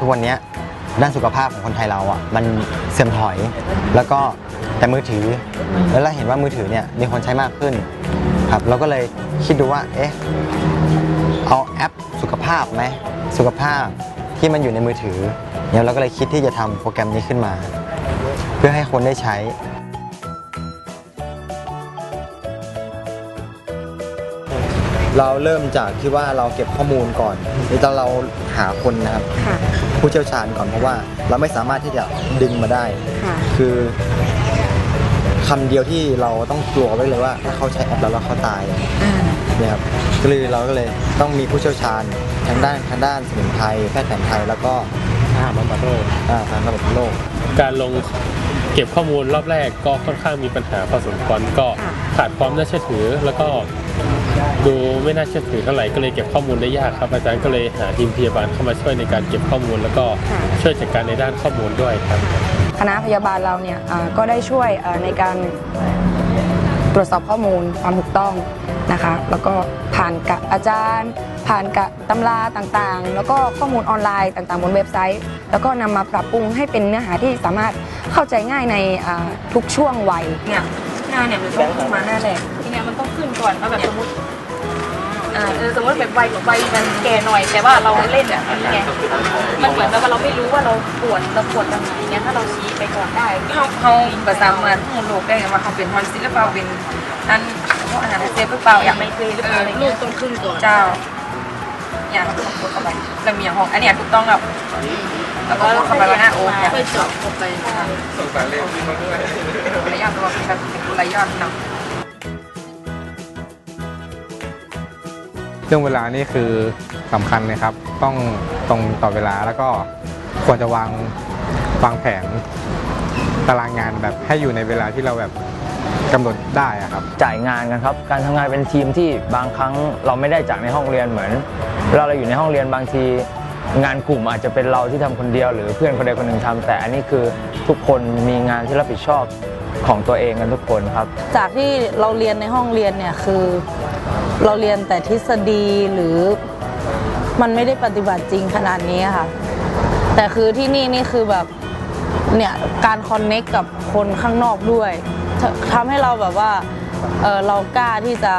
ทุกวันนี้ด้านสุขภาพของคนไทยเราอะมันเสื่อมถอย แล้วก็แต่มือถือ แล้วเราเห็นว่ามือถือเนี่ยมีคนใช้มากขึ้นครับเราก็เลยคิดดูว่าเอ๊ะเอาแอปสุขภาพไหมสุขภาพที่มันอยู่ในมือถือเนี่ยเราก็เลยคิดที่จะทำโปรแกรมนี้ขึ้นมา เพื่อให้คนได้ใช้ เราเริ่มจากที่ว่าเราเก็บข้อมูลก่อนแล้วเราหาคนนะครับ ค่ะ ผู้เชี่ยวชาญก่อนเพราะว่าเราไม่สามารถที่จะดึงมาได้ ค่ะ คือคำเดียวที่เราต้องกลัวไว้เลยว่า ถ้าเขาใช้แอปแล้วแล้วเขาตายอ่า เนี่ยครับก็เลยเราก็เลยต้องมีผู้เชี่ยวชาญทางด้านทางด้านสมุนไพรแพทย์แผนไทยแล้วก็อาหารบำบัดโรคอ่าทางระบบโลก การลงเก็บข้อมูลรอบแรกก็ค่อนข้างมีปัญหาพอสมควรก็ค่ะ ขาดความน่าเชื่อถือ แล้วก็ ดูไม่น่าเชื่อถือเท่าไหร่ก็เลยเก็บข้อมูลได้ยากครับอาจารย์ก็เลยหาทีมพยาบาลเข้ามาช่วยในการเก็บข้อมูล แล้วก็ช่วยจัดการในด้านข้อมูลด้วยครับ คณะพยาบาลเราเนี่ยอ่าก็ได้ช่วยอ่าในการตรวจสอบข้อมูลความถูกต้องนะคะ แล้วก็ผ่านกับอาจารย์ ผ่านกับตำราต่างๆ แล้วก็ข้อมูลออนไลน์ต่างๆ บนเว็บไซต์ แล้วก็นำมาปรับปรุงให้เป็นเนื้อหาที่สามารถเข้าใจง่ายในอ่าทุกช่วงวัยเนี่ย นาเนี่ยมันต้องขึ้นมาหน้าแรกทีเนี้ยมันต้องขึ้นก่อนว่าแบบสมมติอ่าเออสมมติแบบวัยวัยมันแก่หน่อย แต่ว่าเราเล่นแบบนี้ไงมันเหมือนแบบว่าเราไม่รู้ว่าเราปวดเราปวดตรงไหนเนี้ยถ้าเราชี้ไปก่อนได้เขาเขาประสามารถให้ลูกได้ว่าเขาเป็นฮอนซิลหรือเปล่าเป็นอันพวกอาหารเซฟหรือเปล่าอยากไม่เคยหรือเปล่าอะไรลูเงี้กยต้องขึ้นก่อนเจ้าอย่างเราต้องกดเข้าไปแล้วมียงห้องอันเนี้ยถูกต้องแล้วแล้วก็เข้าไปว่าหน้าโอ๊คเนี่ยค่อยเจาะเข้าไประยะตัวเป็นแบบเป็น ระยะเนาะเรื่องเวลานี่คือสำคัญเลยครับ ต้องตรงต่อเวลาแล้วก็ควรจะวางวางแผนตารางงานแบบให้อยู่ในเวลาที่เราแบบกำหนดได้อะครับ จ่ายงานกันครับ การทำงานเป็นทีมที่บางครั้งเราไม่ได้จากในห้องเรียนเหมือนเวลาเราอยู่ในห้องเรียนบางที งานกลุ่มอาจจะเป็นเราที่ทำคนเดียว หรือเพื่อนคนใดคนหนึ่งทำแต่อันนี้คือทุกคนมีงานที่รับผิดชอบ ของตัวเองกันทุกคนครับ จากที่เราเรียนในห้องเรียนเนี่ยคือ เราเรียนแต่ทฤษฎีหรือมันไม่ได้ปฏิบัติจริงขนาดนี้ค่ะ แต่คือที่นี่นี่คือแบบเนี่ยการคอนเน็กกับคนข้างนอกด้วยทำให้เราแบบว่าเเรากล้าที่จะ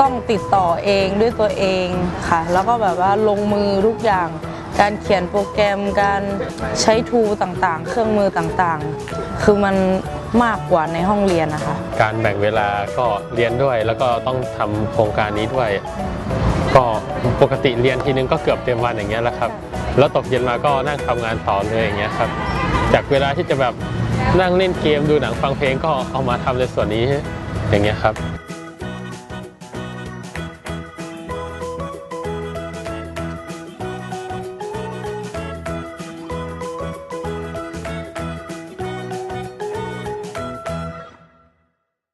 ต้องติดต่อเองด้วยตัวเองค่ะ แล้วก็แบบว่าลงมือทุกอย่าง การเขียนโปรแกรมการใช้ทูต่างๆ เครื่องมือต่างๆ คือมัน มากกว่าในห้องเรียนนะคะ การแบ่งเวลาก็เรียนด้วย แล้วก็ต้องทำโครงการนี้ด้วย ก็ปกติเรียนทีนึงก็เกือบเต็มวันอย่างเงี้ยแล้วครับ แล้วตกเย็นมาก็นั่งทำงานต่อเลยอย่างเงี้ยครับ จากเวลาที่จะแบบนั่งเล่นเกมดูหนังฟังเพลงก็เอามาทำในส่วนนี้อย่างเงี้ยครับ